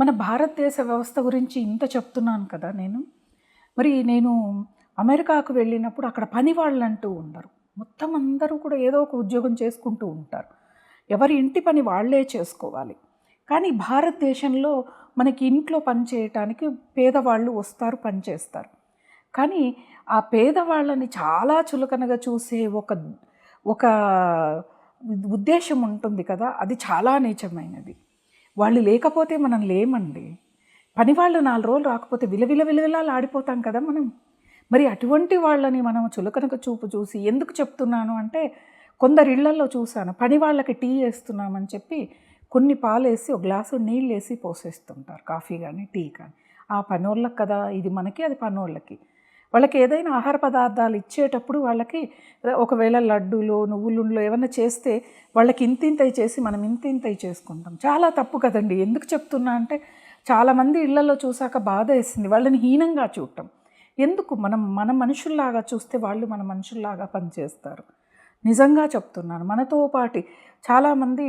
మన భారతదేశ వ్యవస్థ గురించి ఇంత చెప్తున్నాను కదా నేను? మరి నేను అమెరికాకు వెళ్ళినప్పుడు అక్కడ పని వాళ్ళు అంటూ ఉండరు. మొత్తం అందరూ కూడా ఏదో ఒక ఉద్యోగం చేసుకుంటూ ఉంటారు. ఎవరి ఇంటి పని వాళ్ళే చేసుకోవాలి. కానీ భారతదేశంలో మనకి ఇంట్లో పని చేయటానికి పేదవాళ్ళు వస్తారు పని చేస్తారు. కానీ ఆ పేదవాళ్ళని చాలా చులకనగా చూసే ఒక ఒక ఉద్దేశం ఉంటుంది కదా. అది చాలా నీచమైనది. వాళ్ళు లేకపోతే మనం లేమండి. పని వాళ్ళు నాలుగు రోజులు రాకపోతే విలవిల విలవిలాలు ఆడిపోతాం కదా మనం. మరి అటువంటి వాళ్ళని మనం చులకనక చూపు చూసి ఎందుకు చెప్తున్నాను అంటే కొందరి ఇళ్ళల్లో చూశాను. పని వాళ్ళకి టీ వేస్తున్నామని చెప్పి కొన్ని పాలు వేసి ఒక గ్లాసు నీళ్ళు వేసి పోసేస్తుంటారు. కాఫీ కానీ టీ కానీ ఆ పనోళ్ళకి కదా ఇది మనకి అది పనోళ్ళకి. వాళ్ళకి ఏదైనా ఆహార పదార్థాలు ఇచ్చేటప్పుడు వాళ్ళకి ఒకవేళ లడ్డూలు నువ్వులుండ్లు ఏమైనా చేస్తే వాళ్ళకి ఇంతింతై చేసి మనం ఇంతింతై చేసుకుంటాం. చాలా తప్పు కదండి. ఎందుకు చెప్తున్నా అంటే చాలామంది ఇళ్ళలో చూసాక బాధ వేసింది. వాళ్ళని హీనంగా చూడటం. ఎందుకు? మనం మన మనుషుల్లాగా చూస్తే వాళ్ళు మన మనుషుల్లాగా పనిచేస్తారు. నిజంగా చెప్తున్నాను. మనతో పాటి చాలామంది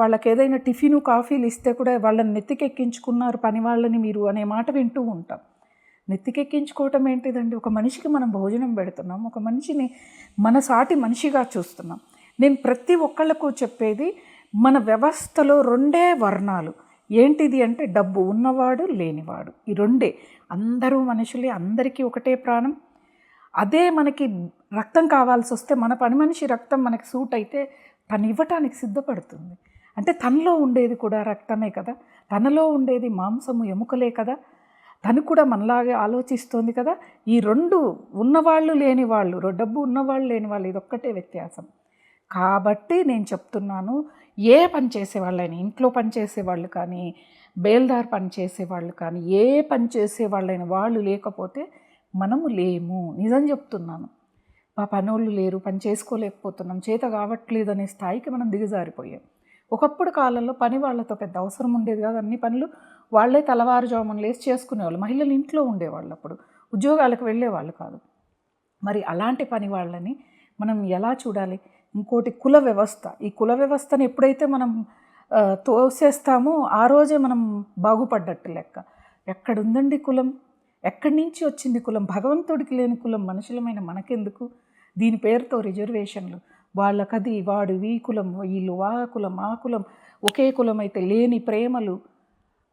వాళ్ళకి ఏదైనా టిఫిను కాఫీలు ఇస్తే కూడా వాళ్ళని నెత్తికెక్కించుకున్నారు పని వాళ్ళని మీరు అనే మాట వింటూ ఉంటాం. నెత్తికెక్కించుకోవటం ఏంటిదండి ఒక మనిషికి మనం భోజనం పెడుతున్నాం ఒక మనిషిని మన సాటి మనిషిగా చూస్తున్నాం. నేను ప్రతి ఒక్కళ్ళకు చెప్పేది మన వ్యవస్థలో రెండే వర్ణాలు. ఏంటిది అంటే డబ్బు ఉన్నవాడు లేనివాడు. ఈ రెండే. అందరూ మనుషులే అందరికీ ఒకటే ప్రాణం. అదే మనకి రక్తం కావాల్సి వస్తే మన పని మనిషి రక్తం మనకి సూట్ అయితే తను ఇవ్వటానికి సిద్ధపడుతుంది. అంటే తనలో ఉండేది కూడా రక్తమే కదా. తనలో ఉండేది మాంసము ఎముకలే కదా. తను కూడా మనలాగే ఆలోచిస్తోంది కదా. ఈ రెండు ఉన్నవాళ్ళు లేని వాళ్ళు డబ్బు ఉన్నవాళ్ళు లేని వాళ్ళు ఇదొక్కటే వ్యత్యాసం. కాబట్టి నేను చెప్తున్నాను ఏ పని చేసేవాళ్ళైనా ఇంట్లో పని చేసేవాళ్ళు కానీ బేల్దార్ పని చేసేవాళ్ళు కానీ ఏ పని చేసేవాళ్ళైన వాళ్ళు లేకపోతే మనము లేము. నిజం చెప్తున్నాను. మా పనోళ్ళు లేరు పని చేసుకోలేకపోతున్నాం చేత కావట్లేదు అనే స్థాయికి మనం దిగజారిపోయాం. ఒకప్పుడు కాలంలో పని వాళ్ళతో పెద్ద అవసరం ఉండేది కాదు. అన్ని పనులు వాళ్ళే తెల్లవారుజామున లేచి చేసుకునేవాళ్ళు. మహిళలు ఇంట్లో ఉండేవాళ్ళు అప్పుడు. ఉద్యోగాలకు వెళ్ళేవాళ్ళు కాదు. మరి అలాంటి పని వాళ్ళని మనం ఎలా చూడాలి? ఇంకోటి కుల వ్యవస్థ. ఈ కుల వ్యవస్థను ఎప్పుడైతే మనం తోసేస్తామో ఆ రోజే మనం బాగుపడ్డట్టు లెక్క. ఎక్కడుందండి కులం? ఎక్కడి నుంచి వచ్చింది కులం? భగవంతుడికి లేని కులం మనుషులమైన మనకెందుకు? దీని పేరుతో రిజర్వేషన్లు. వాళ్ళకది వాడు ఈ కులం వీళ్ళు ఆ కులం ఆ కులం ఒకే కులం అయితే లేని ప్రేమలు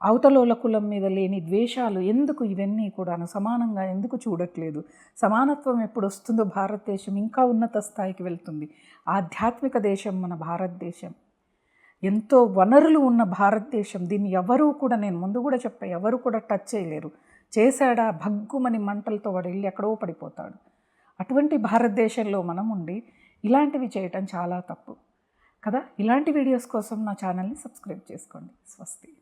అవతలోల కులం మీద లేని ద్వేషాలు ఎందుకు ఇవన్నీ కూడాను సమానంగా ఎందుకు చూడట్లేదు? సమానత్వం ఎప్పుడు వస్తుందో భారతదేశం ఇంకా ఉన్నత స్థాయికి వెళ్తుంది. ఆధ్యాత్మిక దేశం మన భారతదేశం. ఎంతో వనరులు ఉన్న భారతదేశం. దీన్ని ఎవరూ కూడా నేను ముందు కూడా చెప్పా ఎవరు కూడా టచ్ చేయలేరు. చేశాడా భగ్గుమని మంటలతో వాడు వెళ్ళి ఎక్కడో పడిపోతాడు. అటువంటి భారతదేశంలో మనం ఉండి ఇలాంటివి చేయటం చాలా తప్పు. కదా? ఇలాంటి వీడియోస్ కోసం నా ఛానల్ని సబ్స్క్రైబ్ చేసుకోండి. స్వస్తి.